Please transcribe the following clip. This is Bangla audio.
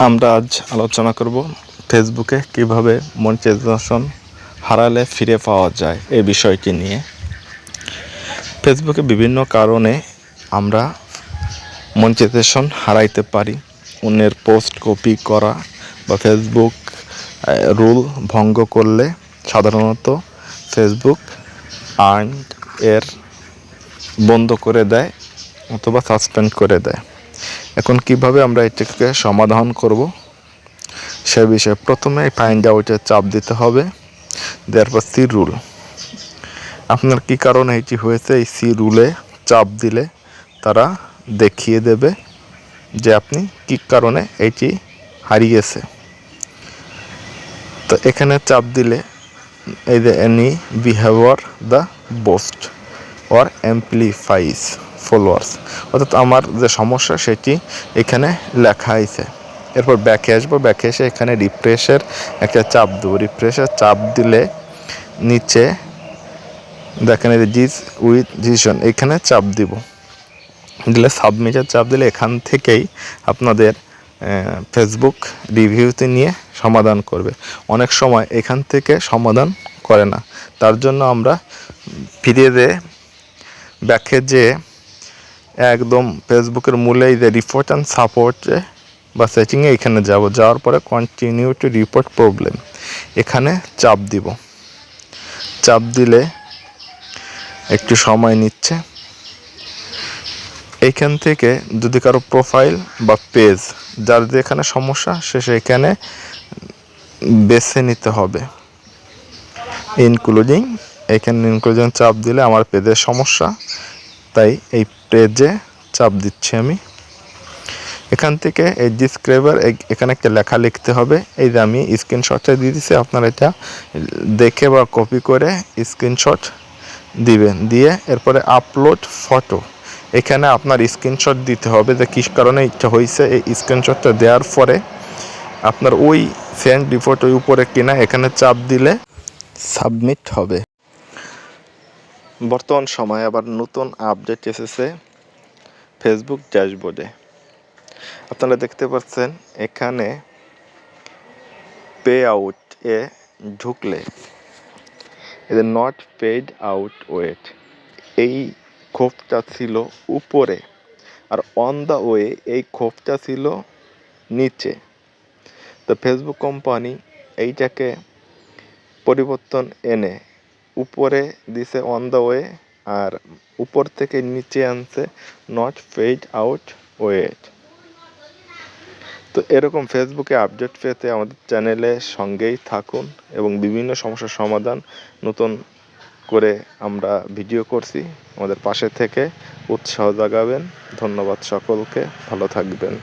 আমরা আজ আলোচনা করব ফেসবুকে কীভাবে মনিটাইজেশন হারালে ফিরে পাওয়া যায় এই বিষয়টি নিয়ে। ফেসবুকে বিভিন্ন কারণে আমরা মনিটাইজেশন হারাইতে পারি। অন্যের পোস্ট কপি করা বা ফেসবুক রুল ভঙ্গ করলে সাধারণত ফেসবুক আর্ন এর বন্ধ করে দেয় অথবা সাসপেন্ড করে দেয়। এখন কীভাবে আমরা এটাকে সমাধান করব? সে বিষয়ে প্রথমে ফাইন্ড আউটে চাপ দিতে হবে। দেওয়ার পর সি রুল আপনার কি কারণে এটি হয়েছে? এই সি রুলে চাপ দিলে তারা দেখিয়ে দেবে যে আপনি কি কারণে এটি হারিয়েছে। তো এখানে চাপ দিলে এই যে any behaviour the boost or amplifies followers অর্থাৎ আমার যে সমস্যা সেটি এখানে লেখা আছে এরপর ব্যাকে আসব। ব্যাকে এসে এখানে রিফ্রেশের একটা চাপ দেবো। রিফ্রেশের চাপ দিলে নিচে দেখেন এই জিস উইথ ডিসিশন এখানে চাপ দিব। দিলে সাবমিটের চাপ দিলে এখান থেকেই আপনাদের ফেসবুক রিভিউতে নিয়ে সমাধান করবে। অনেক সময় এখান থেকে সমাধান করে না। তার জন্য আমরা ফিরিয়ে দে ব্যাকে যে একদম ফেসবুকের মূলেই যে রিপোর্ট অ্যান্ড সাপোর্টে বা সেটিংয়ে এখানে যাব। যাওয়ার পরে কন্টিনিউ টু রিপোর্ট প্রবলেম এখানে চাপ দিব। চাপ দিলে একটু সময় নিচ্ছে। এইখান থেকে যদি কারও প্রোফাইল বা পেজ যার যেখানে সমস্যা, সে সেখানে বেছে নিতে হবে। ইনক্লুডিং এখানে ইনক্লুডিং চাপ দিলে আমার পেজের সমস্যা। তাই এই পেজে চাপ দিচ্ছি আমি। এখান থেকে এই ডিসক্রাইবার এখানে একটা লেখা লিখতে হবে। এই যে আমি স্ক্রিনশটটা দিয়ে দিচ্ছি আপনারা এটা দেখে বা কপি করে স্ক্রিনশট দিবেন। দিয়ে এরপরে আপলোড ফটো এখানে আপনার স্ক্রিনশট দিতে হবে যে কী কারণে ইচ্ছা হয়েছে এই স্ক্রিনশটটা দেওয়ার পরে আপনার ওই সেন্ড রিপোর্ট ওই উপরে কিনা এখানে চাপ দিলে সাবমিট হবে। বর্তমান সময়ে আবার নতুন আপডেট এসেছে ফেসবুক ড্যাশবোর্ডে আপনারা দেখতে পাচ্ছেন এখানে পে আউট এ ঢুকলে এদের নট পেড আউট ওয়েট এই ক্ষোভটা ছিল উপরে আর অন দ্য ওয়ে এই ক্ষোভটা ছিল নিচে। তো ফেসবুক কোম্পানি এইটাকে পরিবর্তন এনে উপরে দিছে অন দ্য ওয়ে আর উপর থেকে নিচে আনছে নট পেইড আউট ওয়েট তো এরকম ফেসবুকে আপডেট পেতে আমাদের চ্যানেলে সঙ্গেই থাকুন এবং বিভিন্ন সমস্যার সমাধান নতুন করে আমরা ভিডিও করছি। আমাদের পাশে থেকে উৎসাহ জাগাবেন। ধন্যবাদ সকলকে। ভালো থাকবেন।